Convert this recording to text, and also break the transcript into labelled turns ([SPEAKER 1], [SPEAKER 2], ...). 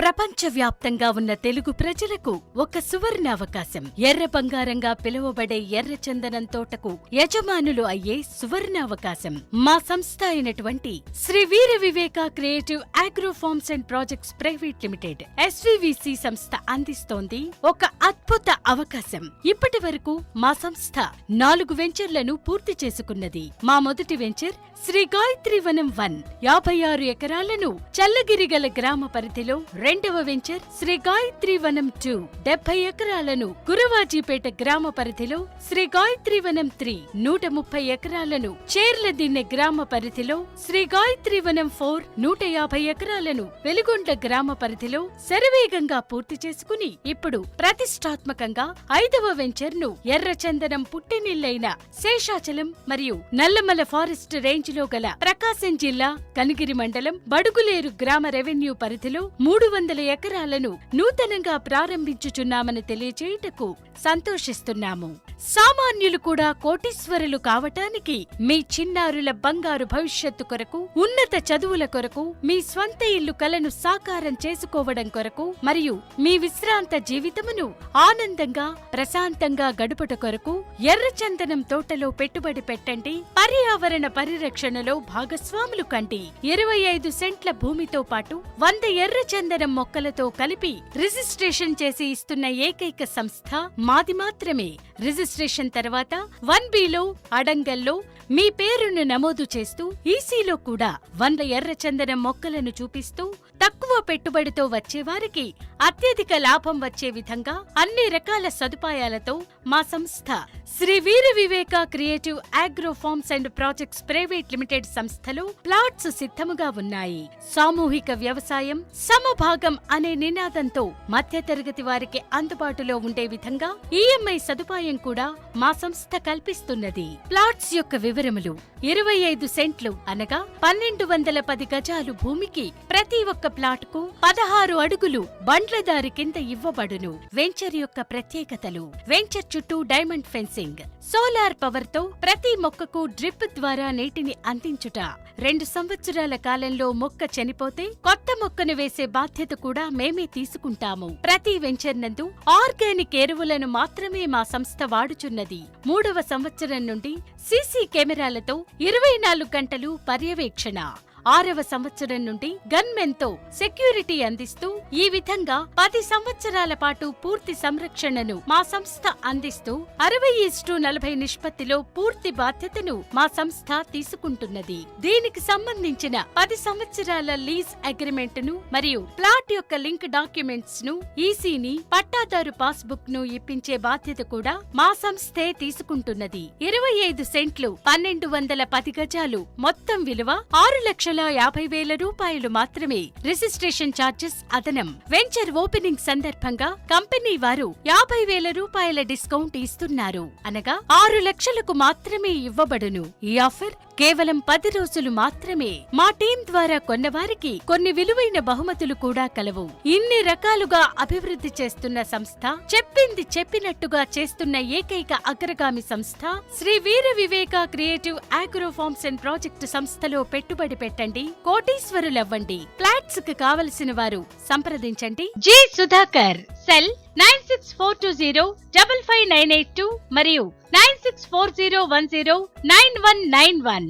[SPEAKER 1] ప్రపంచవ్యాప్తంగా ఉన్న తెలుగు ప్రజలకు ఒక సువర్ణ అవకాశం ఎర్ర బంగారంగా పిలువబడే ఎర్ర చందనం తోటకు యజమానులు అయ్యే సువర్ణ అవకాశం మా సంస్థ అయినటువంటి Shri Veera Viveka creative agro farms and projects private limited SVVC సంస్థ అందిస్తోంది ఒక అద్భుత అవకాశం. ఇప్పటి వరకు మా సంస్థ నాలుగు వెంచర్లను పూర్తి చేసుకున్నది. మా మొదటి వెంచర్ శ్రీ గాయత్రి వనం వన్. యాభై ఆరు ఎకరాలను చల్లగిరిగల గ్రామ పరిధిలో రెండవ వెంచర్ శ్రీ గాయత్రి వనం టూ డెబ్బై ఎకరాలను గురవాజీపేట గ్రామ పరిధిలో శ్రీ గాయత్రి వనం త్రీ నూట ముప్పై ఎకరాలను చేర్లదిన్నె గ్రామ పరిధిలో శ్రీ గాయత్రి వనం ఫోర్ నూట యాభై ఎకరాలను వెలుగొండ గ్రామ పరిధిలో శరవేగంగా పూర్తి చేసుకుని ఇప్పుడు ప్రతిష్టాత్మకంగా ఐదవ వెంచర్ను ఎర్రచందనం పుట్టినిల్లైన శేషాచలం మరియు నల్లమల ఫారెస్ట్ రేంజ్లో గల ప్రకాశం జిల్లా కనిగిరి మండలం బడుగులేరు గ్రామ రెవెన్యూ పరిధిలో మూడు వందల ఎకరాలను నూతనంగా ప్రారంభించుచున్నామని తెలియచేయుటకు సంతోషిస్తున్నాము. సామాన్యులు కూడా కోటీశ్వరులు కావటానికి మీ చిన్నారుల బంగారు భవిష్యత్తు కొరకు ఉన్నత చదువుల కొరకు మీ స్వంత ఇల్లు కలను సాకారం చేసుకోవడం కొరకు మరియు మీ విశ్రాంత జీవితమును ఆనందంగా ప్రశాంతంగా గడుపుట కొరకు ఎర్రచందనం తోటలో పెట్టుబడి పెట్టండి. పర్యావరణ పరిరక్షణలో భాగస్వాములు కండి. ఇరవై ఐదు సెంట్ల భూమితో పాటు వంద ఎర్రచందనం మొక్కలతో కలిపి రిజిస్ట్రేషన్ చేసి ఇస్తున్న ఏకైక సంస్థ మాది మాత్రమే. రిజిస్ట్రేషన్ తర్వాత వన్ బిలో అడంగల్లో మీ పేరును నమోదు చేస్తూ ఈసీలో కూడా వంద ఎర్రచందనం మొక్కలను చూపిస్తూ తక్కువ పెట్టుబడితో వచ్చేవారికి అత్యధిక లాభం వచ్చే విధంగా అన్ని రకాల సదుపాయాలతో మా సంస్థ Shri Veera Viveka creative agro farms and projects private limited సంస్థలో ప్లాట్స్ సిద్ధముగా ఉన్నాయి. సామూహిక వ్యవసాయం సమభాగం అనే నినాదంతో మధ్యతరగతి వారికి అందుబాటులో ఉండే విధంగా ఈఎంఐ సదుపాయం కూడా మా సంస్థ కల్పిస్తున్నది. ప్లాట్స్ యొక్క వివరములు ఇరవై ఐదు సెంట్లు అనగా పన్నెండు వందల పది గజాలు భూమికి ప్రతి ఒక్క ప్లాట్కు పదహారు అడుగులు బండ్ దారి కింద ఇవ్వబడును వెంచర్ యొక్క ప్రత్యేకతలు. వెంచర్ చుట్టూ డైమండ్ ఫెన్సింగ్. సోలార్ పవర్తో ప్రతి మొక్కకు డ్రిప్ ద్వారా నీటిని అందించుట. రెండు సంవత్సరాల కాలంలో మొక్క చనిపోతే కొత్త మొక్కను వేసే బాధ్యత కూడా మేమే తీసుకుంటాము. ప్రతి వెంచర్ నందు ఆర్గానిక్ ఎరువులను మాత్రమే మా సంస్థ వాడుచున్నది. మూడవ సంవత్సరం నుండి సీసీ కెమెరాలతో ఇరవై నాలుగు గంటలు పర్యవేక్షణ. ఆరవ సంవత్సరం నుండి గన్మెన్తో సెక్యూరిటీ అందిస్తూ ఈ విధంగా పది సంవత్సరాల పాటు పూర్తి సంరక్షణను మా సంస్థ అందిస్తూ అరవై ఇస్టు నలభై నిష్పత్తిలో పూర్తి బాధ్యతను మా సంస్థ తీసుకుంటున్నది. దీనికి సంబంధించిన పది సంవత్సరాల లీజ్ అగ్రిమెంట్ను మరియు ప్లాట్ యొక్క లింక్ డాక్యుమెంట్స్ను ఈసీని పట్టాదారు పాస్బుక్ను ఇప్పించే బాధ్యత కూడా మా సంస్థే తీసుకుంటున్నది. ఇరవై ఐదు సెంట్లు పన్నెండు వందల పది గజాలు మొత్తం విలువ ఆరు లక్షల యాభై వేల రూపాయలు మాత్రమే రిజిస్ట్రేషన్ ఛార్జెస్ అదనం. వెంచర్ ఓపెనింగ్ సందర్భంగా కంపెనీ వారు యాభై వేల రూపాయల డిస్కౌంట్ ఇస్తున్నారు. అనగా ఆరు లక్షలకు మాత్రమే ఇవ్వబడును. ఈ ఆఫర్ కేవలం పది రోజులు మాత్రమే. మా టీం ద్వారా కొన్నవారికి కొన్ని విలువైన బహుమతులు కూడా కలవు. ఇన్ని రకాలుగా అభివృద్ధి చేస్తున్న సంస్థ చెప్పింది చెప్పినట్టుగా చేస్తున్న ఏకైక అగ్రగామి సంస్థ Shri Veera Viveka creative agro farms and project సంస్థలో పెట్టుబడి పెట్టండి కోటీశ్వరులవ్వండి. ఫ్లాట్స్కు కావలసిన వారు సంప్రదించండి. G Sudhakar cell nine six four two zero double five nine eight two మరియు nine six four zero one zero nine one nine one